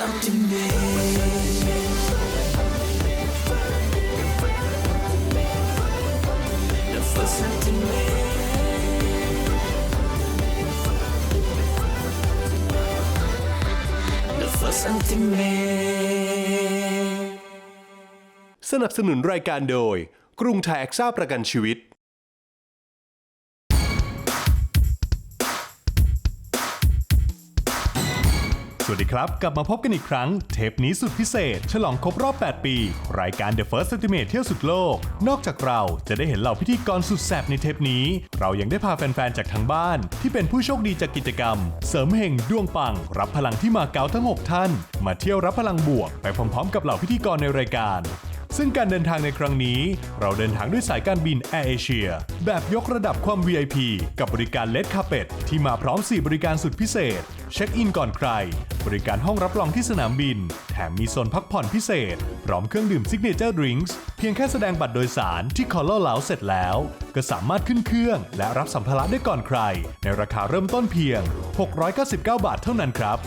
The first ultimate The first ultimate The first ultimate สนับสนุนรายการโดย กรุงไทยแอคซ่าประกันชีวิต วัสดีครับ กลับมาพบกันอีกครั้ง เทปนี้สุดพิเศษ ฉลองครบรอบ 8 ปี รายการ The First Estimate เที่ยวสุดโลก นอกจากเราจะได้เห็นเหล่าพิธีกรสุดแสบในเทปนี้ เรายังได้พาแฟน ๆ จากทางบ้าน ที่เป็นผู้โชคดีจากกิจกรรม เสริมเฮงดวงปัง รับพลังที่มาเก๊าทั้ง 6 ท่าน มาเที่ยวรับพลังบวก ไปพร้อม ๆ กับเหล่าพิธีกรในรายการ ซึ่งการเดินทางในครั้งนี้ เราเดินทางด้วยสายการบินแอร์เอเชียแบบยกระดับความ VIP กับบริการเลดคาเป็ดที่มาพร้อม 4 บริการสุดพิเศษ เช็คอินก่อนใคร บริการห้องรับรองที่สนามบิน แถมมีโซนพักผ่อนพิเศษ พร้อมเครื่องดื่มซิกเนเจอร์ดริงก์เพียงแค่แสดงบัตรโดยสารที่ Color Lounge เสร็จแล้ว ก็สามารถขึ้นเครื่อง และรับสัมภาระได้ก่อนใคร ในราคาเริ่มต้นเพียง 699 บาทเท่านั้นครับ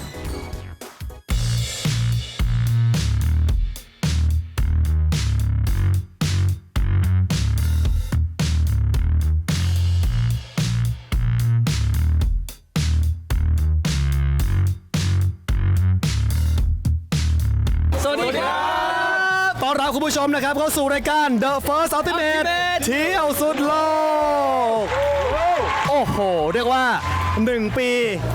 ครับต้อนรับคุณผู้ชมนะครับ เข้าสู่รายการ The First Ultimate เที่ยวสุดโลก โอ้โห เรียกว่า 1 ปี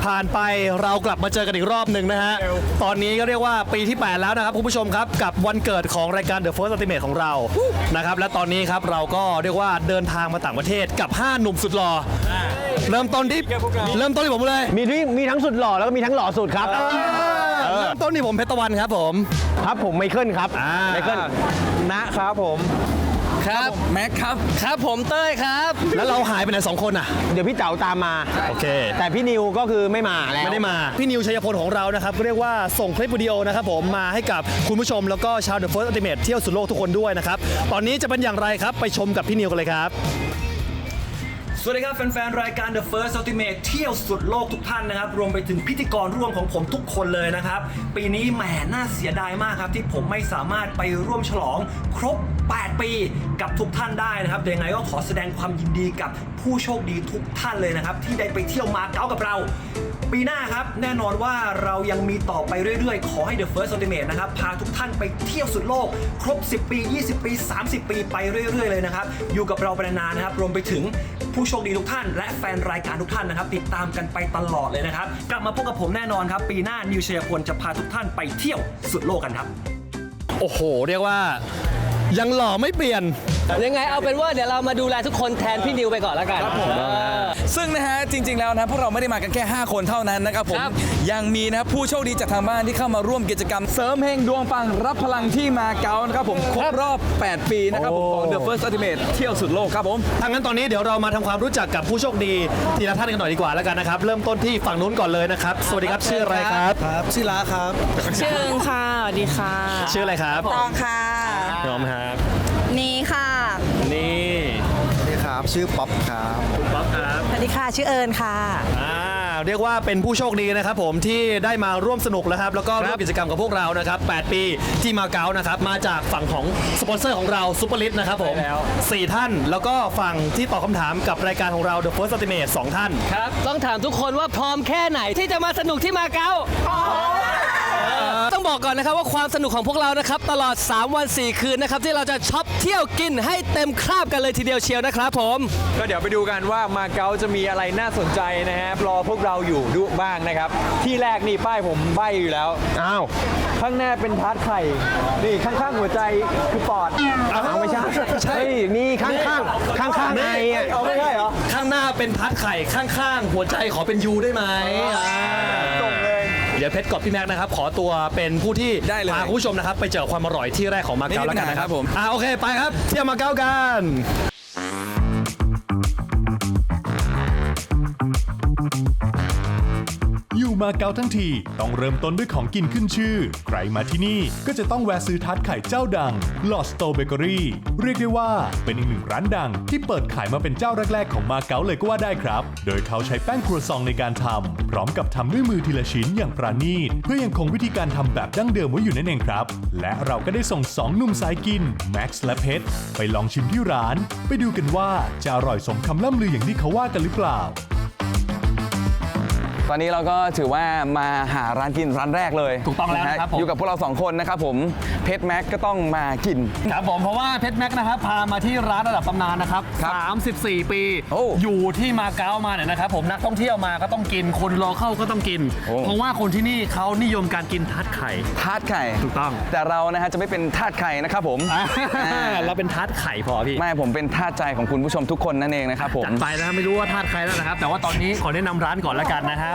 ผ่านไปเรากลับมาเจอกันอีกรอบหนึ่งนะฮะ ตอนนี้ก็เรียกว่าปีที่ 8 แล้วนะครับ คุณผู้ชมครับ กับวันเกิดของรายการ The First Ultimate ของเรา นะครับ และตอนนี้ครับเราก็เรียกว่าเดินทางมาต่างประเทศกับ 5 หนุ่มสุดหล่อเริ่มต้นที่เริ่มต้นที่ผมเลย มีที่มีทั้งสุดหล่อแล้วก็มีทั้งหล่อสุดครับ เริ่มต้นที่ผมเพชรตะวันครับผม ครับผมไมเคิลครับอ่า ไมเคิลนะครับผม ครับ แม็กครับ ครับผมเต้ยครับ แล้วเราหายไปไหนสองคนอะ เดี๋ยวพี่เต๋าตามมา โอเค แต่พี่นิวก็คือไม่มาแล้ว ไม่ได้มา พี่นิวชัยพลของเรานะครับเรียกว่าส่งคลิปวิดีโอนะครับผมมาให้กับคุณผู้ชมแล้วก็ชาว The First Ultimate เที่ยวสุดโลกทุกคนด้วยนะครับ ตอนนี้จะเป็นอย่างไรครับ ไปชมกับพี่นิวกันเลยครับ สวัสดีครับแฟนๆ รายการ The First Ultimate เที่ยวสุดโลกทุกท่านนะครับ รวมไปถึงพิธีกรร่วมของผมทุกคนเลยนะครับ ปีนี้แหมน่าเสียดายมากครับ ที่ผมไม่สามารถไปร่วมฉลองครบ 8 ปีกับทุกท่านได้นะครับแต่ยังไงก็ขอแสดงความยินดีกับผู้โชคดีทุกท่านเลยนะครับ ที่ได้ไปเที่ยวมาเก๊ากับเรา ปีหน้าครับ แน่นอนว่าเรายังมีต่อไปเรื่อยๆ ขอให้ The First Ultimate นะครับ พาทุกท่านไปเที่ยวสุดโลก ครบ 10 ปี 20 ปี 30 ปีไปเรื่อยๆ เลยนะครับ อยู่กับเราไปนานๆนะครับ รวมไปถึงผู้โชคดีทุกท่าน และแฟนรายการทุกท่านนะครับ ติดตามกันไปตลอดเลยนะครับ กลับมาพบกับผมแน่นอนครับ ปีหน้านิวชัยพลจะพาทุกท่านไปเที่ยวสุดโลกกันครับ โอ้โห เรียกว่า ยังหล่อไม่เปลี่ยน ยังไงเอาเป็นว่าเดี๋ยวเรามาดูแลทุกคนแทนพี่นิวไปก่อนแล้วกันครับผม ซึ่งนะฮะจริง ๆแล้วนะพวกเราไม่ได้มากันแค่ 5 คนเท่านั้นนะครับผมครับ ยังมีนะผู้โชคดีจากทางบ้านที่เข้ามาร่วมกิจกรรมเสริมเฮงดวงปังรับพลังที่มาเก๊านะครับผมครบรอบ 8 ปีนะครับผมของ The First Ultimate เที่ยวสุดโลกครับผม ทางนั้นตอนนี้เดี๋ยวเรามาทำความรู้จักกับผู้โชคดีทีละท่านกันหน่อยดีกว่าแล้วกันนะครับ เริ่มต้นที่ฝั่งนู้นก่อนเลยนะครับ สวัสดีครับ ชื่ออะไรครับ ครับชื่อล้าครับชื่ออึงค่ะสวัสดีค่ะชื่ออะไรครับตองค่ะ น้อมครับ นี่ค่ะนี่นี่ครับ ชื่อป๊อปครับคุณป๊อปครับสวัสดีค่ะ ชื่อเอิญค่ะ อ่าเรียกว่าเป็นผู้โชคดีนะครับผมที่ได้มาร่วมสนุกนะครับ แล้วก็ร่วมกิจกรรมกับพวกเรานะครับ 8 ปีที่มาเก๊านะครับ มาจากฝั่งของสปอนเซอร์ของเราซูเปอร์ลิสนะครับผมสี่ท่านแล้วก็ฝั่งที่ตอบคำถามกับรายการของเรา The First Ultimate สองท่าน ครับ ต้องถามทุกคนว่าพร้อมแค่ไหนที่จะมาสนุกที่มาเก๊า ต้องบอกก่อนนะครับว่าความสนุกของพวกเรานะครับตลอด 3 วัน 4 คืนนะครับที่เราจะช็อปเที่ยวกินให้เต็มคราบกันเลยทีเดียวเชียวนะครับผมก็เดี๋ยวไปดูกันว่ามาเก๊าจะมีอะไรน่าสนใจนะฮะรอพวกเราอยู่ดูบ้างนะครับ ที่แรกนี่ป้ายผมใบอยู่แล้ว อ้าวข้างหน้าเป็นทาร์ตไข่ นี่ข้างๆหัวใจคือปอดอ้าวไม่ใช่ใช่นี่ข้างๆข้างๆไออะเอาไม่ใช่เหรอข้างหน้าเป็นทัดไข่ข้างๆ หัวใจขอเป็นยูได้ไหมส่ง เลยเดี๋ยวเพชรกับพี่แม็กซ์นะครับ ขอตัวเป็นผู้ที่ได้เลย พาคุณผู้ชมนะครับ ไปเจอความอร่อยที่แรกของมาเก๊าไม่มีแล้วกันปัญหานะคครัรับบผมอ่าโอเคไปครับ เที่ยวมาเก๊ากัน มาเก๊าทั้งที ต้องเริ่มต้นด้วยของกินขึ้นชื่อ ใครมาที่นี่ก็จะต้องแวะซื้อทัดไข่เจ้าดัง Lost Store Bakery เรียกได้ว่าเป็นอีกหนึ่งร้านดัง ที่เปิดขายมาเป็นเจ้าแรกๆของมาเก๊าเลยก็ว่าได้ครับ โดยเขาใช้แป้งครัวซองในการทำพร้อมกับทำด้วยมือทีละชิ้นอย่างประณีตเพื่อยังคงวิธีการทำแบบดั้งเดิมไว้อยู่นั่นเองครับ และเราก็ได้ส่งสองหนุ่มสายกินแม็กซ์และเพชรไปลองชิมที่ร้าน ไปดูกันว่าจะอร่อยสมคำล่ำลืออย่างที่เขาว่ากันหรือเปล่า ตอนนี้เราก็ถือว่ามาหาร้านกินร้านแรกเลยถูกต้องแล้วนะครับฮผม อยู่กับพวกเราสองคนนะครับผมเพชรแม็กก็ต้องมากิน ครับผมเพราะว่าเพชรแม็กซ์นะครับพามาที่ร้านระดับตำนานนะครับครับ34 ปีโอ้อยู่ที่มาเก๊ามาเนี่ยนะครับผมนักท่องเที่ยวมาก็ต้องกินคนโลเคอลก็ต้องกิน โอ้ เพราะว่าคนที่นี่เขานิยมการกินทัดไข่ ทาดไข่ถูกต้อง แต่เรานะฮะจะไม่เป็นทาดไข่นะครับผมอ่าอ่าเราเป็นทัดไข่พอพี่ไม่ผมเป็นทาดใจของคุณผู้ชมทุกคนนั่นเองนะครับผม จัดไปนะครับไม่รู้ว่าทาดใครแล้วนะครับ แต่ว่าตอนนี้ขอแนะนำร้านก่อนละกันนะฮะ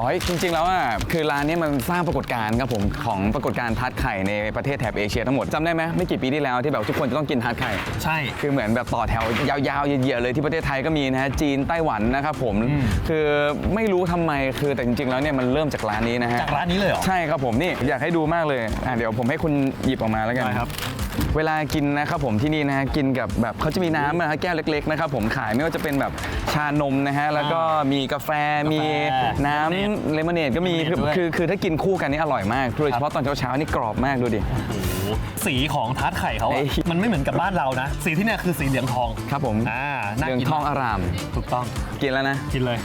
อ๋อจริงๆแล้วอะคือร้านนี้มันสร้างปรากฏการณ์ครับผมของปรากฏการณ์ทาดไข่ในประเทศแถบเอเชียทั้งหมดจำได้ไหมไม่กี่ปีที่แล้วที่แบบทุกคนจะต้องกินทาดไข่ใช่ คือเหมือนแบบต่อแถวยาวๆเหยียดๆเลยที่ประเทศไทยก็มีนะฮะจีนไต้หวันนะครับผมคือไม่รู้ทำไมคือแต่จริงๆแล้วเนี่ยมันเริ่มจากร้านนี้นะฮะจากร้านนี้เลยเหรอใช่ครับผมนี่อยากให้ดูมากเลยอะเดี๋ยวผมให้คุณหยิบออกมาแล้วกัน ได้ครับ เวลากินนะครับผมที่นี่นะฮะกินกับแบบเขาจะมีน้ำนะฮะแก้วเล็กๆนะครับผมขายไม่ว่าจะเป็นแบบชานมนะฮะแล้วก็มีกาแฟมีน้ำเลมอนเนดก็มีคือเลมอนเนดด้วย คือคือถ้ากินคู่กันนี่อร่อยมากโดยเฉพาะตอนเช้าๆนี่กรอบมากดูดิโอ้โหสีของทัดไข่เขาอะเอ้ย มันไม่เหมือนกับบ้านเรานะ สีที่เนี่ยคือสีเหลืองทองครับผมอ่าน่าเหลืองกินทองอาราม ถูกต้องกินแล้วนะ กินเลย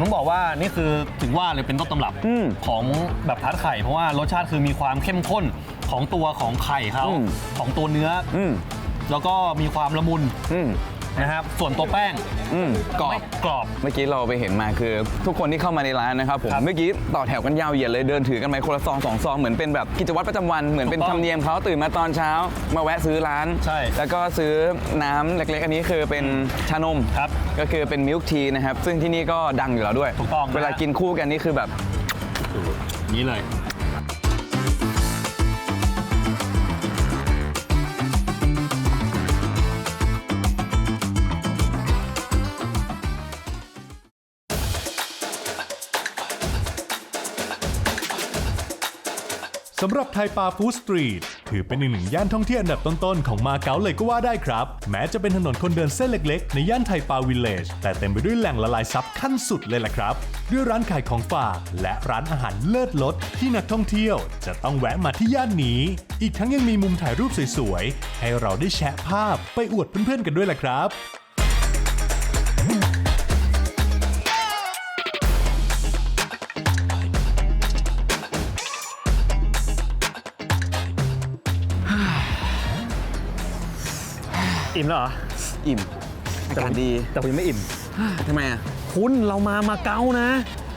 ผมต้องบอกว่านี่คือถึงว่าเลยเป็นต้นตำรับอืมของแบบทัดไข่ เพราะว่ารสชาติคือมีความเข้มข้นของตัวของไข่เขาอืม ของตัวเนื้อออืมแล้วก็มีความละมุน อืม นะครับ ส่วนตัวแป้งอืมกรอบไม่กรอบ เมื่อกี้เราไปเห็นมาคือ ทุกคนที่เข้ามาในร้านนะครับผมครับเมื่อกี้ต่อแถวกันยาวเหยียดเลยเดินถือกันไปคนละซองสองซองเหมือนเป็นแบบกิจวัตรประจำวันเหมือนเป็นถูกต้องธรรมเนียมเขาตื่นมาตอนเช้า มาแวะซื้อร้าน ใช่แล้วก็ซื้อน้ำเล็กๆ อันนี้คือเป็นชานมครับก็คือเป็นมิลค์ทีนะครับซึ่งที่นี่ก็ดังอยู่แล้วด้วยถูกต้องนะเวลากินคู่กันนี่คือแบบนี้เลย สำหรับไทยปาฟูสตรีทถือเป็นอีกหนึ่งย่านท่องเที่ยวอันดับต้นๆ ของมาเก๊าเลยก็ว่าได้ครับ แม้จะเป็นถนนคนเดินเส้นเล็กๆ ในย่านไทยปาวิลเลจแต่เต็มไปด้วยแหล่งละลายซับขั้นสุดเลยล่ะครับ ด้วยร้านขายของฝากและร้านอาหารเลิศรสที่นักท่องเที่ยว จะต้องแวะมาที่ย่านนี้ อีกทั้งยังมีมุมถ่ายรูปสวยๆ ให้เราได้แชะภาพไปอวดเพื่อนๆกันด้วยล่ะครับ อิ่มแล้วเหรออิ่มอากาศดีแต่ผมยังไม่อิ่มทำไมอะคุณเรามามาเก๊านะ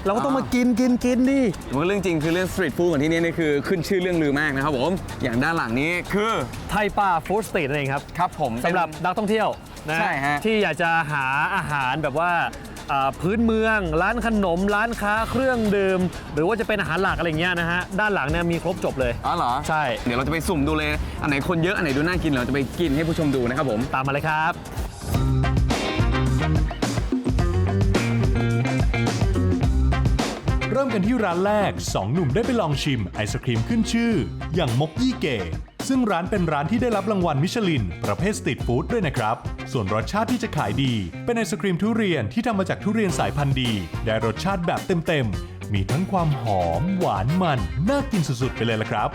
เราก็ต้องมากินกินกินดิมันก็เรื่องจริงคือเรื่องสตรีทฟู้ดของที่นี่นี่คือขึ้นชื่อเรื่องลือมากนะครับผมอย่างด้านหลังนี้คือไทยป่าฟู้ดสตรีทนั่นเองครับครับผมสำหรับนักท่องเที่ยวนะใช่ฮะที่อยากจะหาอาหารแบบว่าอ่า พื้นเมือง ร้านขนม ร้านค้าเครื่องดื่ม หรือว่าจะเป็นอาหารหลักอะไรเงี้ยนะฮะ ด้านหลังเนี่ยมีครบจบเลย อ๋อเหรอใช่ เดี๋ยวเราจะไปสุ่มดูเลย อันไหนคนเยอะอันไหนดูน่ากินเราจะไปกินให้ผู้ชมดูนะครับผม ตามมาเลยครับ เริ่มกันที่ร้านแรก 2 หนุ่มได้ไปลองชิมไอศครีมขึ้นชื่อ อย่างมกยี่เก๋ ซึ่งร้านเป็นร้านที่ได้รับรางวัลมิชลิน ประเภทสตรีทฟู้ดด้วยนะครับ ส่วนรสชาติที่จะขายดี เป็นไอศครีมทุเรียนที่ทำมาจากทุเรียนสายพันธุ์ดี ได้รสชาติแบบเต็มๆ มีทั้งความหอม หวานมัน น่ากินสุดๆ ไปเลยละครับ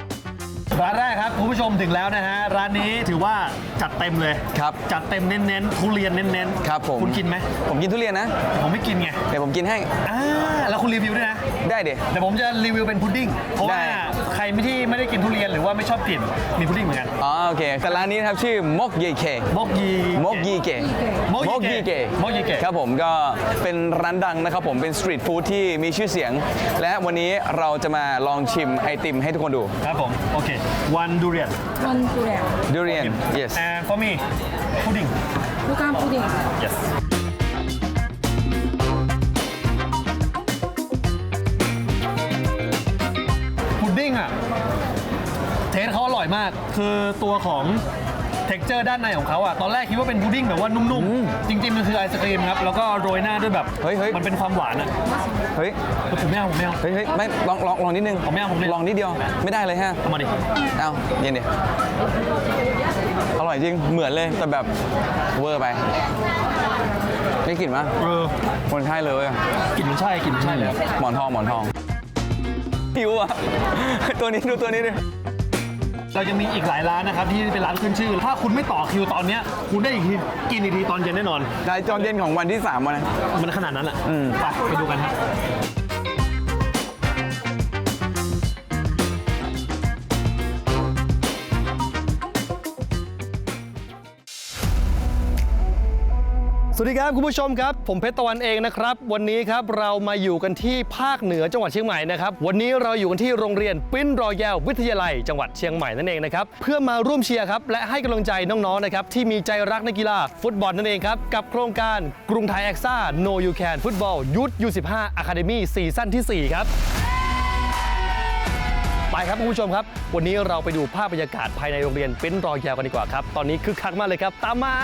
ร้านแรกครับคุณผู้ชมถึงแล้วนะฮะ ร้านนี้ถือว่าจัดเต็มเลยครับจัดเต็มเน้นๆทุเรียนเน้นๆครับผม คุณกินไหมผมกินทุเรียนนะ ผมไม่กินไง เดี๋ยวผมกินให้อ่าแล้วคุณรีวิวด้วยนะ ได้เดี๋ยวเดี๋ยวผมจะรีวิวเป็นพุดดิ้งเพราะว่าได้ ใครไม่ที่ไม่ได้กินทุเรียนหรือว่าไม่ชอบกลิ่นมีพุดดิ้งเหมือนกันอ๋อโอเคแต่ร้านนี้นะครับชื่อมกเยเคมกยีมกยีเกมกยีเกมกยีเกครับผมก็เป็นร้านดังนะครับผมเป็นสตรีทฟู้ดที่มีชื่อเสียง และวันนี้เราจะมาลองชิมไอติมให้ทุกคนดู ครับผมโอเค one durian one durian durian yes and for me pudding bukan pudding yes ดดิ้งอะ เทสเขาอร่อยมาก คือตัวของ t e x t อร์ด้านในของเขาอะ ตอนแรกคิดว่าเป็นพุดดิ้งแบบว่านุ่มๆ จริงๆ มันคือไอศครีมครับ แล้วก็โรยหน้าด้วยแบบ เฮ้ยเฮ้ย มันเป็นความหวานอะเฮ้ย ผมไม่เอาผมไม่เอา เฮ้ยเฮ้ยไม่ลองลองลองนิดนึงผมไม่เอาผมไม่เอา ลองนิดเดียว ไม่ได้เลยฮะ เอามาดิ เอาเย็นดิอร่อยจริง เหมือนเลย แต่แบบเวอร์ไปไม่กลิ่นปะเออ คนใช่เลยอะกลิ่นมันใช่กลิ่นมันใช่เลยหมอนทอง หมอนทอง หิวอะ ตัวนี้ดูตัวนี้ดิเรายังมีอีกหลายร้านนะครับที่เป็นร้านขึ้นชื่อ ถ้าคุณไม่ต่อคิวตอนเนี้ยคุณได้อีกทีกินอีกทีตอนเย็นแน่นอนรายจอนเย็นของวันที่3วันนะมันขนาดนั้นแหละอืมไปไปดูกันครับ สวัสดีครับคุณผู้ชมครับ ผมเพชรตะวันเองนะครับ วันนี้ครับเรามาอยู่กันที่ภาคเหนือจังหวัดเชียงใหม่นะครับ วันนี้เราอยู่กันที่โรงเรียนปิ้นรอยแยววิทยาลัย จังหวัดเชียงใหม่นั่นเองนะครับเพื่อมาร่วมเชียร์ครับและให้กำลังใจน้องๆนะครับที่มีใจรักในกีฬาฟุตบอลนั่นเองครับกับโครงการกรุงไทยแอคซ่า No You Can ฟุตบอลยุทธยู15 Academy ซีซั่นที่ 4 ครับไปครับคุณผู้ชมครับ วันนี้เราไปดูภาพบรรยากาศภายในโรงเรียนเป็นรอยยาวกันดีกว่าครับตอนนี้คึกคักมากเลยครับ ตามมา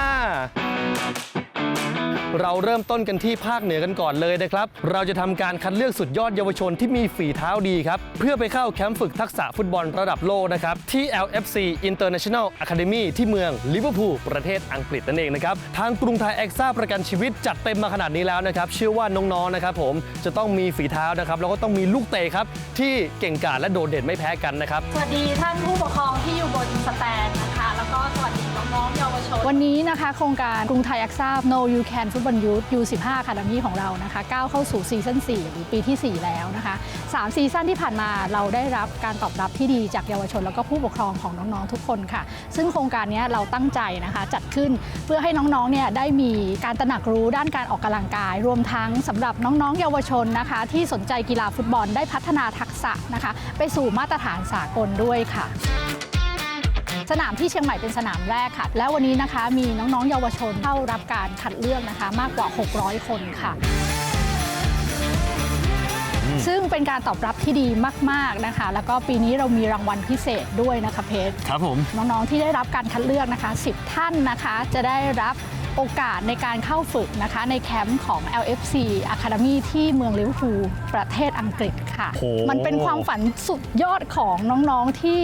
เราเริ่มต้นกันที่ภาคเหนือกันก่อนเลยนะครับ เราจะทำการคัดเลือกสุดยอดเยาวชนที่มีฝีเท้าดีครับ เพื่อไปเข้าแคมป์ฝึกทักษะฟุตบอลระดับโลกนะครับ ที่ LFC International Academy ที่เมืองลิเวอร์พูลประเทศอังกฤษนั่นเองนะครับ ทางกรุงไทยแอคซ่าประกันชีวิตจัดเต็มมาขนาดนี้แล้วนะครับ เชื่อว่าน้องๆนะครับผมจะต้องมีฝีเท้านะครับแล้วก็ต้องมีลูกเตะครับที่เก่งกาจและโดดเด่นไม่แพ้กันนะครับ สวัสดีท่านผู้ปกครองที่อยู่บนสแตนนะคะ แล้วก็สวัสดี น้องเยาวชน วันนี้นะคะ โครงการกรุงไทยอักซ่า No You Can ฟุตบอลยูท U15 คาดามีของเรานะคะก้าวเข้าสู่ซีซั่น4หรือปีที่ 4 แล้วนะคะ3ซีซั่นที่ผ่านมาเราได้รับการตอบรับที่ดีจากเยาวชน แล้วก็ผู้ปกครองของน้องๆทุกคนค่ะ ซึ่งโครงการนี้เราตั้งใจนะคะจัดขึ้นเพื่อให้น้องๆเนี่ยได้มีการตระหนักรู้ด้านการออกกำลังกาย รวมทั้งสำหรับน้องๆ เยาวชนนะคะ ที่สนใจกีฬาฟุตบอลได้พัฒนาทักษะนะคะ ไปสู่มาตรฐานสากลด้วยค่ะ สนามที่เชียงใหม่เป็นสนามแรกค่ะ แล้ววันนี้นะคะมีน้องๆ เยาวชนเข้ารับการคัดเลือกนะคะ มากกว่า 600 คนค่ะ ซึ่งเป็นการตอบรับที่ดีมากๆนะคะ แล้วก็ปีนี้เรามีรางวัลพิเศษด้วยนะคะเพชรครับผม น้องๆที่ได้รับการคัดเลือกนะคะ 10 ท่านนะคะ จะได้รับโอกาสในการเข้าฝึกนะคะ ในแคมป์ของ LFC Academy ที่เมืองลิเวอร์พูลประเทศอังกฤษค่ะโหมันเป็นความฝันสุดยอดของน้องๆที่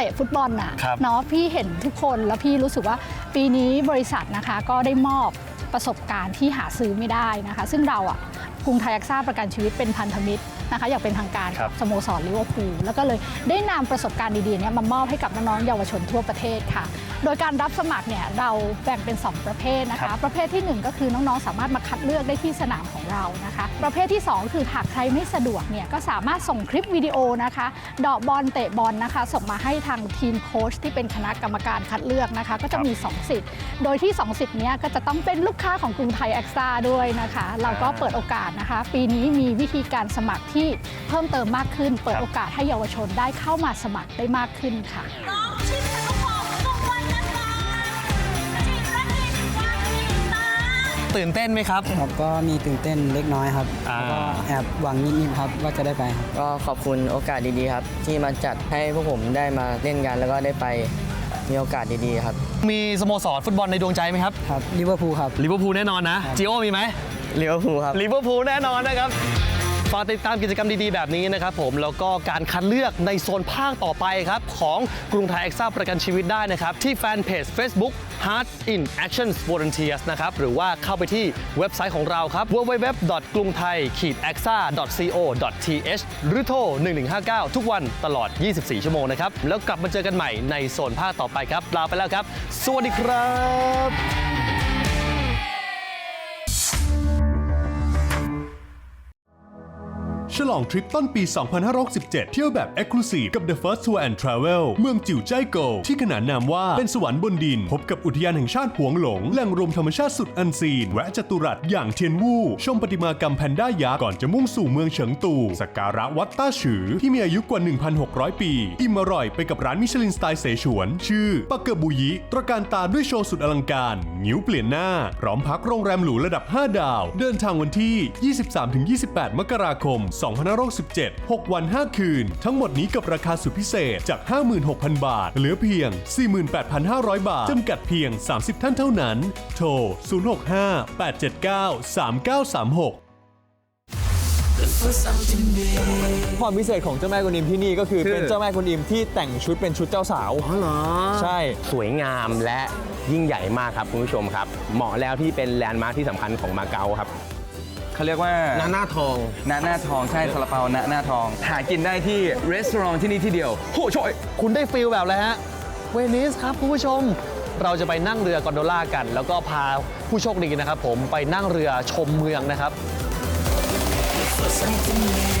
เตะฟุตบอลน่ะครับ เนาะพี่เห็นทุกคนแล้วพี่รู้สึกว่าปีนี้บริษัทนะคะก็ได้มอบประสบการณ์ที่หาซื้อไม่ได้นะคะ ซึ่งเราอะกรุงไทยอักซ่าประกันชีวิตเป็นพันธมิตรนะคะ อย่างเป็นทางการครับสโมสรลิเวอร์พูลแล้วก็เลยได้นำประสบการณ์ดีๆเนี้มามอบให้กับน้องๆเยาวชนทั่วประเทศค่ะ โดยการรับสมัครเนี่ยเราแบ่งเป็น 2 ประเภทนะครัคะ บ ประเภทที่ 1 ก็คือน้องๆสามารถมาคัดเลือกได้ที่สนามของ เรานะคะ ประเภทที่ 2 คือหากใครไม่สะดวกเนี่ยก็สามารถส่งคลิปวิดีโอนะคะเดาะบอลเตะบอลนะคะ ส่งมาให้ทางทีมโค้ชที่เป็นคณะกรรมการคัดเลือกนะคะ ก็จะมี 2 สิทธิ์ โดยที่ 2 สิทธิ์เนี้ยก็จะต้องเป็นลูกค้าของกรุงไทยแอคซ่าด้วยนะคะ เราก็เปิดโอกาสนะคะ ปีนี้มีวิธีการสมัครที่เพิ่มเติมมากขึ้น เปิดโอกาสให้เยาวชนได้เข้ามาสมัครได้มากขึ้นค่ะ ตื่นเต้นไหมครับ ครับก็มีตื่นเต้นเล็กน้อยครับอ่า แล้วก็แอบหวังนิดๆครับว่าจะได้ไปครับ ก็ขอบคุณโอกาสดีๆครับ ที่มาจัดให้พวกผมได้มาเล่นกันแล้วก็ได้ไปมีโอกาสดีๆครับ มีสโมสรฟุตบอลในดวงใจไหมครับครับลิเวอร์พูลครับ ลิเวอร์พูลแน่นอนนะจิโอมีไหมลิเวอร์พูลครับ ลิเวอร์พูลแน่นอนนะครับฝากติดตามกิจกรรมดีๆ แบบนี้นะครับผม แล้วก็การคัดเลือกในโซนภาคต่อไปครับ ของกรุงไทยแอคซ่าประกันชีวิตได้นะครับ ที่แฟนเพจ Facebook Heart in Action Volunteers นะครับหรือว่าเข้าไปที่เว็บไซต์ของเราครับ www. กรุงไทย a x a co th หรือโทร 1159 ทุกวันตลอด 24 ชั่วโมงนะครับ แล้วกลับมาเจอกันใหม่ในโซนภาคต่อไปครับ ลาไปแล้วครับ สวัสดีครับ ฉลองทริปต้นปี 2567 เที่ยวแบบ Exclusive กับ The First Tour and Travel เมืองจิ๋วใจโก ที่ขนานนามว่าเป็นสวรรค์บนดิน พบกับอุทยานแห่งชาติหวงหลง แหล่งรวมธรรมชาติสุดอันซีน แวะจตุรัสอย่างเทียนวู่ ชมประติมากรรมแพนด้ายักษ์ก่อนจะมุ่งสู่เมืองเฉิงตู สักการะวัดต้าฉือที่มีอายุกว่า 1,600 ปี อิ่มอร่อยไปกับร้านมิชลินสไตล์เสฉวน ชื่อปักเกอร์บุยิตระการตาด้วยโชว์สุดอลังการงิ้วเปลี่ยนหน้าพร้อมพักโรงแรมหรูระดับ 5 ดาว เดินทางวันที่ 23-28 มกราคม2567 6 วัน 5 คืน ทั้งหมดนี้กับราคาสุดพิเศษจาก 56,000 บาท เหลือเพียง 48,500 บาท จำกัดเพียง 30 ท่านเท่านั้น โทร 065-879-3936 ความพิเศษของเจ้าแม่กุนอิมที่นี่ก็คือคือ เป็นเจ้าแม่กุนอิมที่แต่งชุดเป็นชุดเจ้าสาว อ๋อเหรอ ใช่ สวยงามและยิ่งใหญ่มากครับคุณผู้ชมครับ เหมาะแล้วที่เป็นแลนด์มาร์คที่สำคัญของมาเก๊าครับ เขาเรียกว่าหน้าหน้าทองหน้าหน้าทองใช่ซาลาเปาหน้าหน้าทอง หากินได้ที่ร้านที่นี่ที่เดียวโหช่วยคุณได้ฟิลแบบอะไรฮะเวนิสครับคุณผู้ชม เราจะไปนั่งเรือกอนโดล่ากัน แล้วก็พาผู้โชคดีนะครับ ผมไปนั่งเรือชมเมืองนะครับ Something new